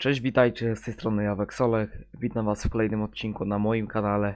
Cześć, witajcie, z tej strony Jawek Solek. Witam was w kolejnym odcinku na moim kanale.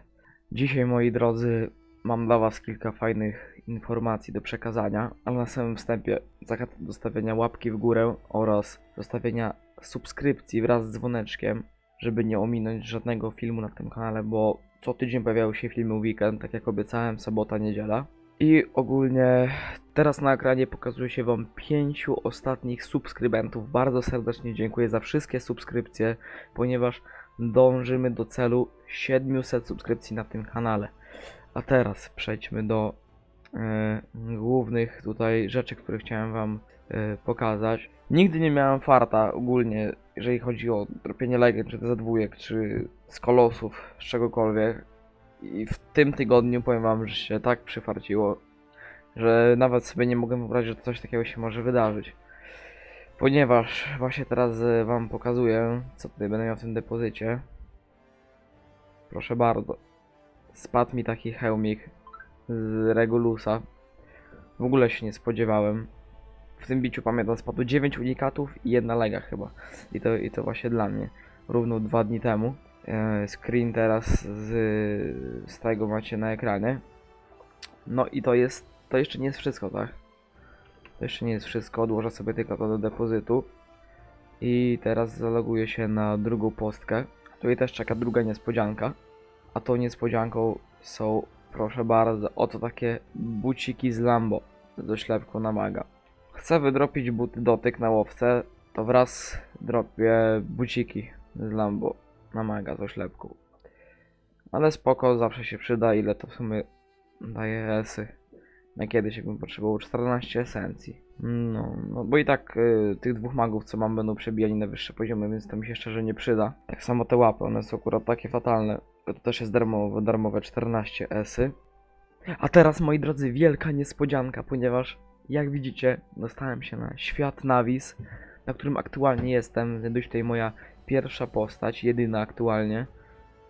Dzisiaj, moi drodzy, mam dla was kilka fajnych informacji do przekazania, ale na samym wstępie zachęcam do stawienia łapki w górę oraz zostawienia subskrypcji wraz z dzwoneczkiem, żeby nie ominąć żadnego filmu na tym kanale, bo co tydzień pojawiały się filmy weekend, tak jak obiecałem, sobota, niedziela. I ogólnie teraz na ekranie pokazuje się Wam pięciu ostatnich subskrybentów. Bardzo serdecznie dziękuję za wszystkie subskrypcje, ponieważ dążymy do celu 700 subskrypcji na tym kanale. A teraz przejdźmy do e, głównych tutaj rzeczy, które chciałem Wam e, pokazać. Nigdy nie miałem farta ogólnie, jeżeli chodzi o dropienie legend, czy za dwójek, czy z kolosów, z czegokolwiek. I w tym tygodniu powiem wam, że się tak przyfarciło, że nawet sobie nie mogę wyobrazić, że coś takiego się może wydarzyć. Ponieważ właśnie teraz e, wam pokazuję, co tutaj będę miał w tym depozycie. Proszę bardzo. Spadł mi taki hełmik z Regulusa. W ogóle się nie spodziewałem. W tym biciu pamiętam spadło 9 unikatów i jedna lega chyba. I to, i to właśnie dla mnie. Równo dwa dni temu. E, Screen teraz z, z tego macie na ekranie. No i to jest, to jeszcze nie jest wszystko, tak? To jeszcze nie jest wszystko, odłożę sobie tylko to do depozytu. I teraz zaloguję się na drugą postkę. Tutaj też czeka druga niespodzianka. A tą niespodzianką są, proszę bardzo, oto takie buciki z Lambo do ślepku na maga. Chcę wydropić buty dotyk na łowce, to wraz dropię buciki z Lambo na maga z oślepką. Ale spoko, zawsze się przyda, ile to w sumie daje esy. Na kiedyś bym potrzebował 14 esencji. No, no bo i tak y, tych dwóch magów, co mam, będą przebijani na wyższe poziomy, więc to mi się szczerze nie przyda. Tak samo te łapy, one są akurat takie fatalne. To też jest darmowe, darmowe 14 esy. A teraz, moi drodzy, wielka niespodzianka, ponieważ jak widzicie, dostałem się na świat Navis, na którym aktualnie jestem. Znajduję tutaj moja pierwsza postać, jedyna aktualnie.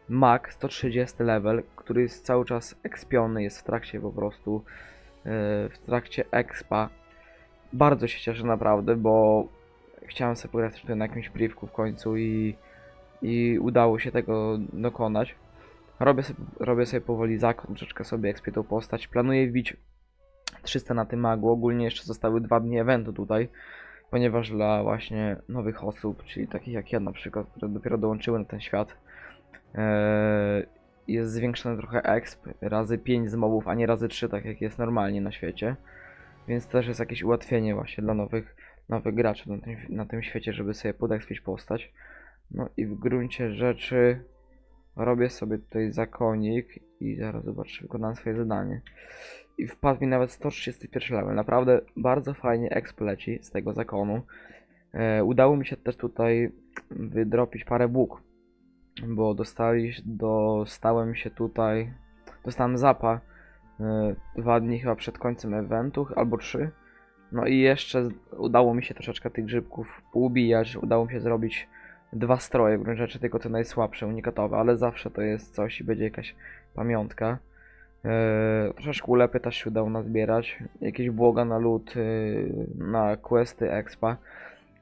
Mag 130 level, który jest cały czas ekspiony, jest w trakcie po prostu yy, w trakcie expa. Bardzo się cieszę naprawdę, bo chciałem sobie pograć tutaj na jakimś privku w końcu i, i udało się tego dokonać. Robię sobie, robię sobie powoli zakon, troszeczkę sobie ekspię tą postać. Planuję wbić 300 na tym magu, ogólnie jeszcze zostały dwa dni eventu tutaj ponieważ dla właśnie nowych osób, czyli takich jak ja na przykład, które dopiero dołączyły na ten świat, e, jest zwiększony trochę exp razy 5 z mobów, a nie razy 3, tak jak jest normalnie na świecie. Więc też jest jakieś ułatwienie właśnie dla nowych, nowych graczy na tym, na tym świecie, żeby sobie podekspić postać. No i w gruncie rzeczy robię sobie tutaj zakonik i zaraz zobaczę, wykonałem swoje zadanie. I wpadł mi nawet 131 level. Naprawdę bardzo fajnie exp leci z tego zakonu. E, udało mi się też tutaj wydropić parę bóg. Bo dostali, dostałem się tutaj. Dostałem zapa e, dwa dni chyba przed końcem eventu, albo trzy. No i jeszcze udało mi się troszeczkę tych grzybków poubijać. Udało mi się zrobić dwa stroje, w gruncie rzeczy tylko te najsłabsze, unikatowe, ale zawsze to jest coś i będzie jakaś pamiątka. Eee, troszeczkę ulepy też się udało nazbierać. Jakieś błoga na lód, yy, na questy, expa.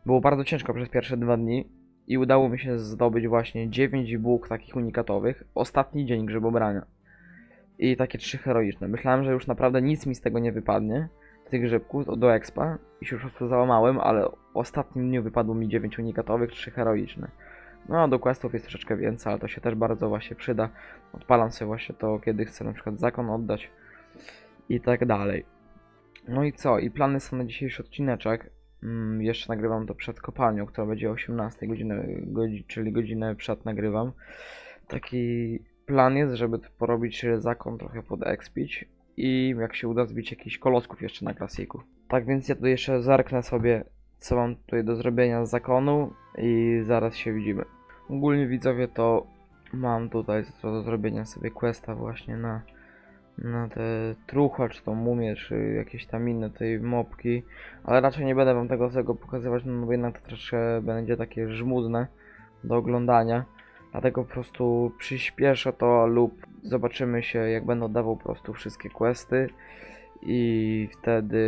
Było bardzo ciężko przez pierwsze dwa dni i udało mi się zdobyć właśnie 9 bóg takich unikatowych. Ostatni dzień grzybobrania. I takie trzy heroiczne. Myślałem, że już naprawdę nic mi z tego nie wypadnie. Z tych grzybków do expa. I się już po prostu załamałem, ale w ostatnim dniu wypadło mi 9 unikatowych, 3 heroiczne. No, do questów jest troszeczkę więcej, ale to się też bardzo właśnie przyda. Odpalam sobie właśnie to, kiedy chcę na przykład zakon oddać i tak dalej. No i co? I plany są na dzisiejszy odcineczek. Mm, jeszcze nagrywam to przed kopalnią, która będzie o 18 godzinę, godzi, czyli godzinę przed nagrywam. Taki plan jest, żeby porobić zakon trochę pod expić i jak się uda zbić jakichś kolosków jeszcze na klasiku. Tak więc ja tu jeszcze zerknę sobie co mam tutaj do zrobienia z zakonu i zaraz się widzimy. Ogólnie widzowie to mam tutaj do zrobienia sobie questa właśnie na, na te trucha, czy to mumie, czy jakieś tam inne tej mopki, ale raczej nie będę wam tego tego pokazywać, no bo jednak to troszkę będzie takie żmudne do oglądania. Dlatego po prostu przyspieszę to lub zobaczymy się jak będę oddawał po prostu wszystkie questy i wtedy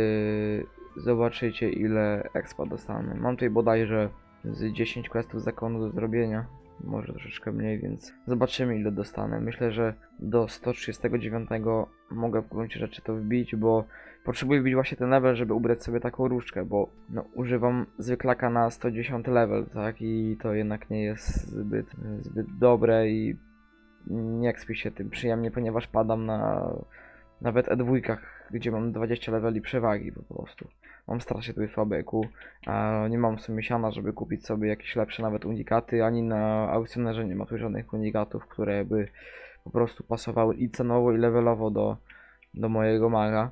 zobaczycie ile expa dostanę. Mam tutaj bodajże z 10 questów zakonu do zrobienia. Może troszeczkę mniej, więc zobaczymy ile dostanę. Myślę, że do 139 mogę w gruncie rzeczy to wbić, bo potrzebuję wbić właśnie ten level, żeby ubrać sobie taką różdżkę, bo no, używam zwyklaka na 110 level, tak? I to jednak nie jest zbyt, zbyt dobre i nie ekspię się tym przyjemnie, ponieważ padam na nawet E2, gdzie mam 20 leveli przewagi po prostu. Mam strasznie tutaj słabe EQ, nie mam w sumie siana, żeby kupić sobie jakieś lepsze nawet unikaty, ani na aukcjonerze nie ma tu żadnych unikatów, które by po prostu pasowały i cenowo i levelowo do, do mojego maga.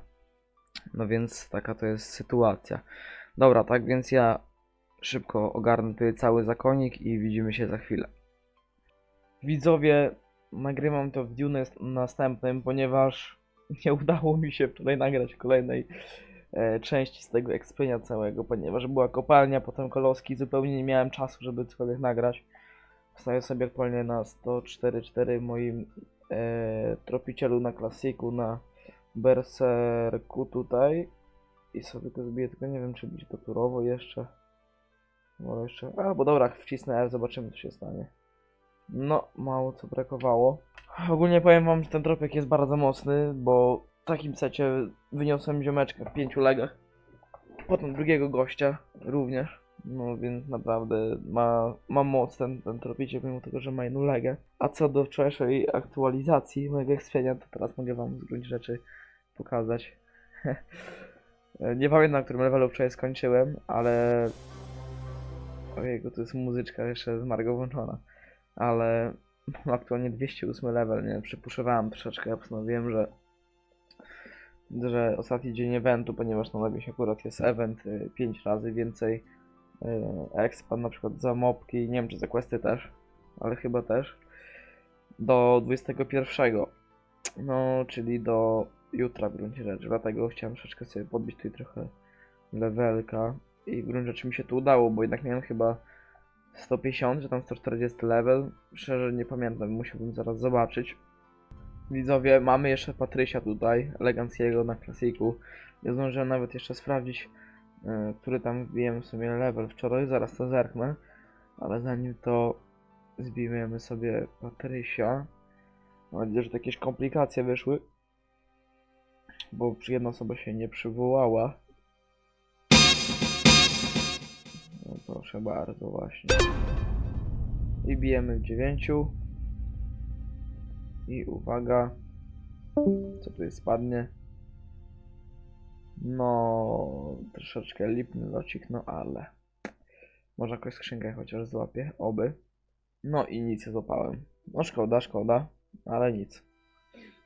No więc taka to jest sytuacja. Dobra, tak więc ja szybko ogarnę tutaj cały zakonik i widzimy się za chwilę. Widzowie, nagrywam to w dniu nas- następnym, ponieważ nie udało mi się wczoraj nagrać kolejnej e, części z tego ekspienia całego, ponieważ była kopalnia, potem koloski, zupełnie nie miałem czasu, żeby cokolwiek nagrać. Wstaję sobie aktualnie na 104.4 w moim e, tropicielu na klasiku, na berserku tutaj i sobie to zbiję, tylko nie wiem czy będzie to turowo jeszcze. Może jeszcze, albo dobra, wcisnę zobaczymy co się stanie. No, mało co brakowało. Ogólnie powiem wam, że ten tropek jest bardzo mocny, bo w takim secie wyniosłem ziomeczkę w pięciu legach. Potem drugiego gościa również. No więc naprawdę ma, ma moc ten, ten tropiciel, mimo tego, że ma jedną legę. A co do wczorajszej aktualizacji mojego ekspienia, to teraz mogę wam z gruntu rzeczy pokazać. Nie pamiętam, na którym levelu wczoraj skończyłem, ale... Ojego, to jest muzyczka jeszcze z Margo włączona. Ale mam aktualnie 208 level, nie? Przypuszczowałem troszeczkę, ja postanowiłem, że że ostatni dzień eventu, ponieważ na się akurat jest event 5 razy więcej y, expa, na przykład za mopki, nie wiem czy za questy też, ale chyba też, do 21. No, czyli do jutra w gruncie rzeczy, dlatego chciałem troszeczkę sobie podbić tutaj trochę levelka i w gruncie rzeczy mi się to udało, bo jednak miałem chyba 150 czy tam 140 level, szczerze nie pamiętam, musiałbym zaraz zobaczyć. Widzowie, mamy jeszcze Patrysia tutaj, eleganckiego na klasiku. Nie zdążyłem nawet jeszcze sprawdzić, e, który tam wbiłem w sumie level wczoraj, zaraz to zerknę. Ale zanim to zbijemy sobie Patrysia. Mam nadzieję, że jakieś komplikacje wyszły. Bo jedna osoba się nie przywołała. No proszę bardzo, właśnie. I bijemy w dziewięciu. I uwaga. Co tutaj spadnie? No, troszeczkę lipny locik, no ale. Może jakąś skrzynkę chociaż złapię, oby. No i nic złapałem. No szkoda, szkoda, ale nic.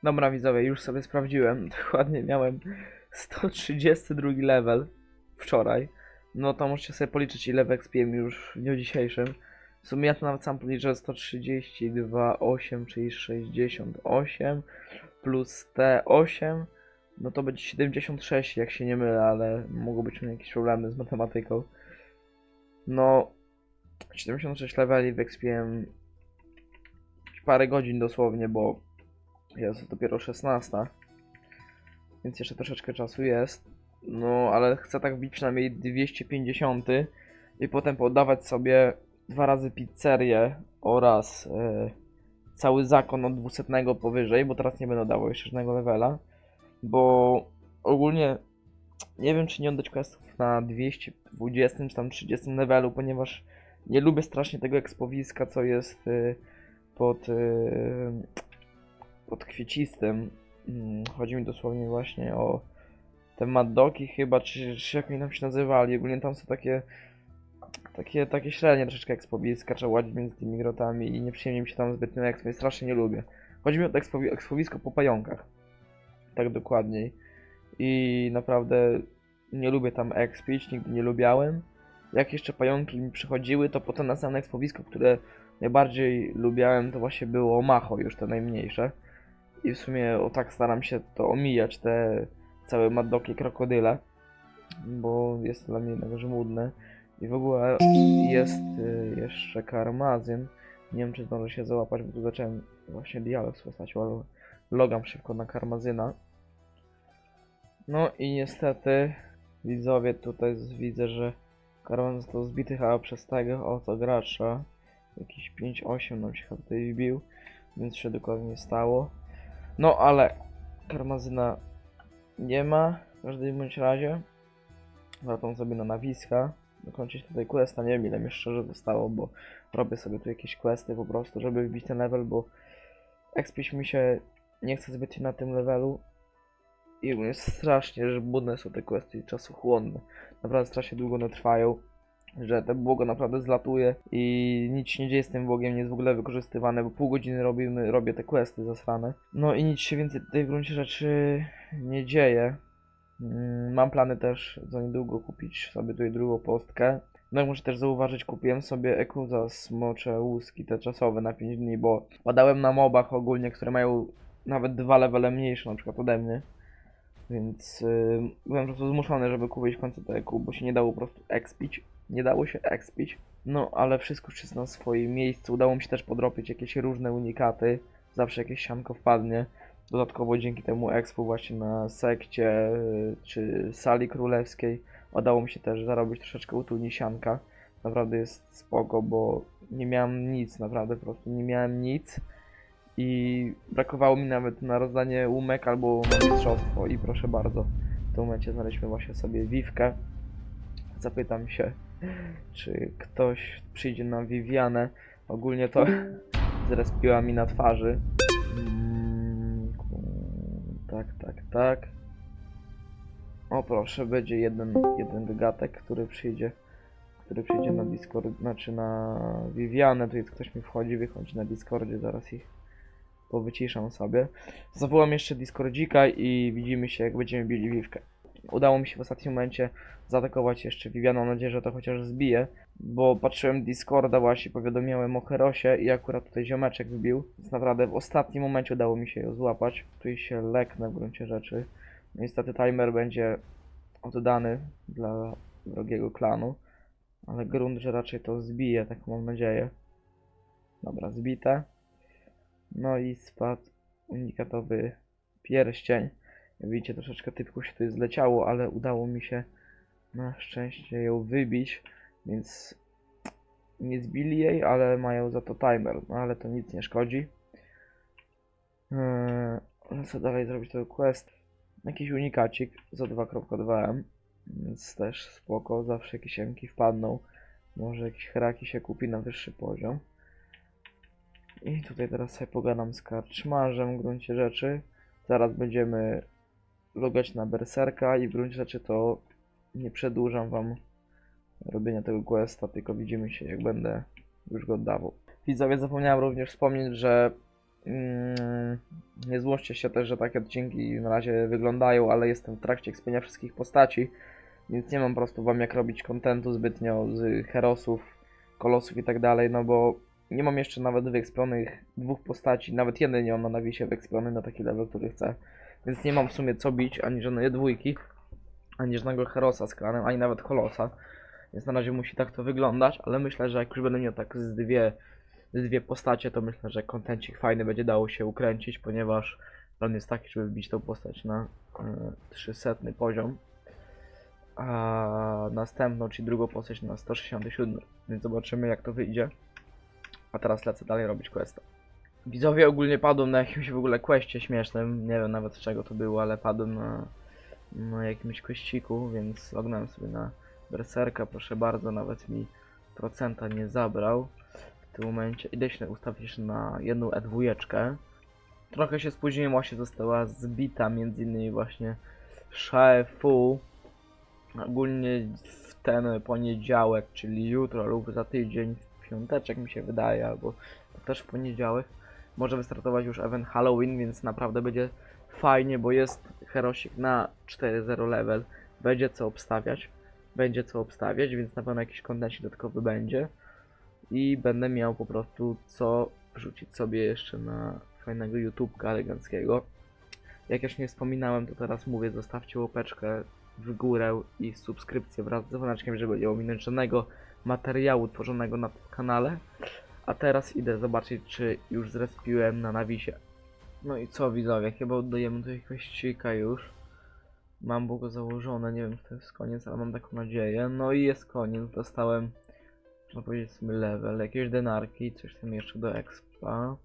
Dobra widzowie, już sobie sprawdziłem. Dokładnie miałem 132 level wczoraj. No to możecie sobie policzyć ile w expiłem już w dniu dzisiejszym. W sumie ja to nawet sam policzę 132, 8, czyli 68 plus te 8, no to będzie 76 jak się nie mylę, ale mogą być u mnie jakieś problemy z matematyką. No, 76 leveli wyekspiłem parę godzin dosłownie, bo jest dopiero 16, więc jeszcze troszeczkę czasu jest. No, ale chcę tak wbić przynajmniej 250 i potem poddawać sobie dwa razy pizzerię oraz e, cały zakon od 200 powyżej, bo teraz nie będę dawał jeszcze żadnego levela, bo ogólnie nie wiem czy nie oddać questów na 220 czy tam 30 levelu, ponieważ nie lubię strasznie tego ekspowiska, co jest e, pod, e, pod kwiecistym. Mm, Chodzi mi dosłownie właśnie o te maddoki chyba, czy, czy jak oni tam się nazywali, ogólnie tam są takie takie, takie średnie troszeczkę ekspowiska, trzeba łazić między tymi grotami i nieprzyjemnie mi się tam zbytnio ekspo, strasznie nie lubię. Chodzi mi o to ekspowi- ekspowisko po pająkach. Tak dokładniej. I naprawdę nie lubię tam expić, nigdy nie lubiałem. Jak jeszcze pająki mi przychodziły, to potem następne ekspowisko, które najbardziej lubiałem, to właśnie było Macho, już te najmniejsze. I w sumie o tak staram się to omijać, te całe maddoki krokodyle, bo jest dla mnie jednak żmudne. I w ogóle jest y, jeszcze karmazyn. Nie wiem, czy zdążę się załapać, bo tu zacząłem właśnie dialog z postacią, ale logam szybko na karmazyna. No i niestety, widzowie, tutaj widzę, że Karawan został zbity chyba przez tego oto gracza. Jakiś 5-8 nam się chyba tutaj wbił, więc się dokładnie nie stało. No ale karmazyna nie ma w każdym bądź razie. Wracam sobie na nawiska. Dokończyć tutaj questa, nie wiem ile mi szczerze zostało, bo robię sobie tu jakieś questy po prostu, żeby wbić ten level, bo expić mi się nie chce zbytnio na tym levelu. I ogólnie strasznie, że budne są te questy i czasochłonne. Naprawdę strasznie długo one trwają. Że te błogo naprawdę zlatuje i nic się nie dzieje z tym błogiem, nie jest w ogóle wykorzystywane, bo pół godziny robimy, robię te questy zasrane. No i nic się więcej tutaj w gruncie rzeczy nie dzieje. Mm, Mam plany też za niedługo kupić sobie tutaj drugą postkę. No muszę też zauważyć, kupiłem sobie Ekuza smocze łuski te czasowe na 5 dni, bo badałem na mobach ogólnie, które mają nawet dwa levele mniejsze na przykład ode mnie. Więc yy, byłem po prostu zmuszony, żeby kupić w końcu te EQ, bo się nie dało po prostu expić. Nie dało się expić. No ale wszystko jest na swoim miejscu. Udało mi się też podrobić jakieś różne unikaty. Zawsze jakieś sianko wpadnie. Dodatkowo dzięki temu expu właśnie na sekcie y, czy sali królewskiej udało mi się też zarobić troszeczkę u tunisianka. Naprawdę jest spoko, bo nie miałem nic, naprawdę po prostu nie miałem nic. I brakowało mi nawet na rozdanie umek albo na mistrzostwo i proszę bardzo. W tym momencie znaleźliśmy właśnie sobie Wiwkę. Zapytam się, czy ktoś przyjdzie na Vivianę. Ogólnie to zrespiła mi na twarzy. Mm, Tak, tak, tak. O proszę, będzie jeden, jeden gatek, który przyjdzie, który przyjdzie na Discord, znaczy na Vivianę. Tu jest ktoś mi wchodzi, wychodzi na Discordzie, zaraz ich powyciszam sobie. Zawołam jeszcze Discordzika i widzimy się jak będziemy bili Wiwkę. Udało mi się w ostatnim momencie zaatakować jeszcze Vivianą, mam nadzieję, że to chociaż zbije, bo patrzyłem Discorda właśnie, powiadomiałem o Herosie i akurat tutaj ziomeczek wbił, więc naprawdę w ostatnim momencie udało mi się ją złapać. Tu się leknę w gruncie rzeczy. Niestety timer będzie oddany dla drugiego klanu, ale grunt, że raczej to zbije, tak mam nadzieję. Dobra, zbite. No i spadł unikatowy pierścień. Widzicie, troszeczkę typków się tu zleciało, ale udało mi się na szczęście ją wybić, więc nie zbili jej, ale mają za to timer, no ale to nic nie szkodzi. Eee, co dalej zrobić to quest? Jakiś unikacik za 2.2m, więc też spoko, zawsze jakieś emki wpadną. Może jakieś heraki się kupi na wyższy poziom. I tutaj teraz sobie pogadam z karczmarzem w gruncie rzeczy. Zaraz będziemy logać na berserka i w gruncie rzeczy to nie przedłużam wam robienia tego questa, tylko widzimy się jak będę już go oddawał. Widzowie, zapomniałem również wspomnieć, że mm, nie złoście się też, że takie odcinki na razie wyglądają, ale jestem w trakcie ekspienia wszystkich postaci, więc nie mam po prostu wam jak robić kontentu zbytnio z herosów, kolosów i tak dalej, no bo nie mam jeszcze nawet wyekspionych dwóch postaci, nawet jeden nie mam na nawisie wyekspiony na taki level, który chcę. Więc nie mam w sumie co bić, ani żadnej dwójki, ani żadnego Herosa z klanem, ani nawet Kolosa. Więc na razie musi tak to wyglądać, ale myślę, że jak już będę miał tak z dwie, z dwie postacie, to myślę, że kontencik fajny będzie dało się ukręcić, ponieważ plan jest taki, żeby wbić tą postać na e, 300 poziom. A następną, czyli drugą postać na 167, więc zobaczymy jak to wyjdzie. A teraz lecę dalej robić questa. Widzowie ogólnie padłem na jakimś w ogóle questie śmiesznym, nie wiem nawet czego to było, ale padłem na, na jakimś questiku, więc lognąłem sobie na berserka, proszę bardzo, nawet mi procenta nie zabrał w tym momencie. Idę się ustawić na jedną E2. Trochę się spóźniłem, właśnie została zbita między innymi właśnie szefu. Ogólnie w ten poniedziałek, czyli jutro lub za tydzień, w piąteczek mi się wydaje, albo też w poniedziałek, może wystartować już event Halloween, więc naprawdę będzie fajnie, bo jest herosik na 4.0 level, będzie co obstawiać, będzie co obstawiać, więc na pewno jakiś kontencik dodatkowy będzie i będę miał po prostu co wrzucić sobie jeszcze na fajnego YouTubka eleganckiego. Jak już nie wspominałem, to teraz mówię, zostawcie łapeczkę w górę i subskrypcję wraz z dzwoneczkiem, żeby nie ominąć żadnego materiału tworzonego na kanale. A teraz idę zobaczyć, czy już zrespiłem na nawisie. No i co widzowie, chyba oddajemy do jakiegoś już. Mam go założone, nie wiem czy to jest koniec, ale mam taką nadzieję. No i jest koniec, dostałem, powiedzieć sobie level, jakieś denarki, coś tam jeszcze do expa.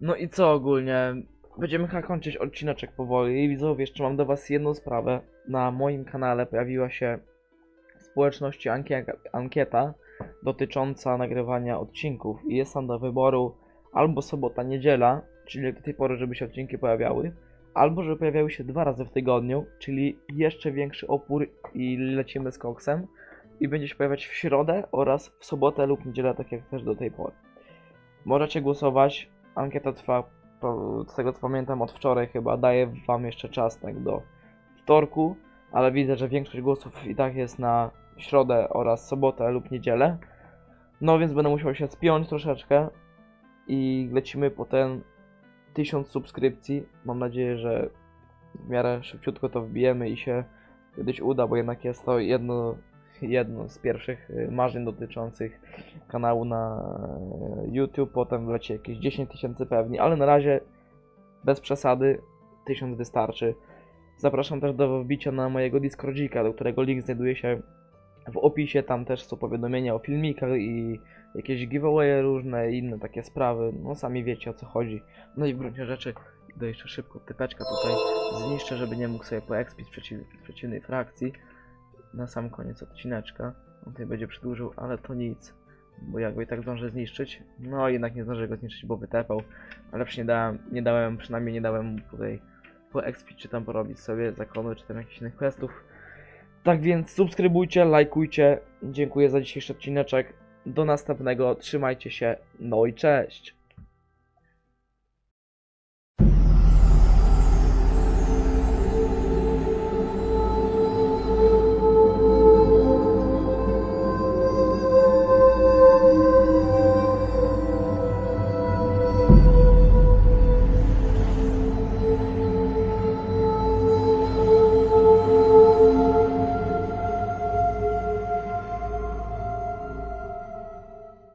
No i co ogólnie? Będziemy chyba kończyć odcineczek powoli widzowie, jeszcze mam do was jedną sprawę. Na moim kanale pojawiła się w społeczności ankie- ankieta dotycząca nagrywania odcinków. I jest tam do wyboru albo sobota, niedziela, czyli do tej pory, żeby się odcinki pojawiały, albo żeby pojawiały się dwa razy w tygodniu, czyli jeszcze większy opór i lecimy z koksem. I będzie się pojawiać w środę oraz w sobotę lub niedzielę, tak jak też do tej pory. Możecie głosować, ankieta trwa, z tego co pamiętam, od wczoraj chyba, daję wam jeszcze czas tak do wtorku, ale widzę, że większość głosów i tak jest na środę oraz sobotę lub niedzielę. No więc będę musiał się spiąć troszeczkę i lecimy po ten 1000 subskrypcji. Mam nadzieję, że w miarę szybciutko to wbijemy i się kiedyś uda, bo jednak jest to jedno, jedno z pierwszych y, marzeń dotyczących kanału na y, YouTube. Potem leci jakieś 10 tysięcy pewnie, ale na razie bez przesady 1000 wystarczy. Zapraszam też do wbicia na mojego Discordzika, do którego link znajduje się w opisie. Tam też są powiadomienia o filmikach i jakieś giveawaye różne i inne takie sprawy. No sami wiecie o co chodzi. No i w gruncie rzeczy idę jeszcze szybko typeczka tutaj zniszczę, żeby nie mógł sobie poekspić przeciw, przeciwnej frakcji. Na sam koniec odcineczka. On tutaj będzie przedłużył, ale to nic. Bo ja go i tak zdążę zniszczyć. No jednak nie zdążę go zniszczyć, bo wytepał. Ale przecież nie dałem, nie dałem, przynajmniej nie dałem mu tutaj poekspić, czy tam porobić sobie zakonu, czy tam jakichś innych questów. Tak więc subskrybujcie, lajkujcie. Dziękuję za dzisiejszy odcineczek. Do następnego. Trzymajcie się. No i cześć.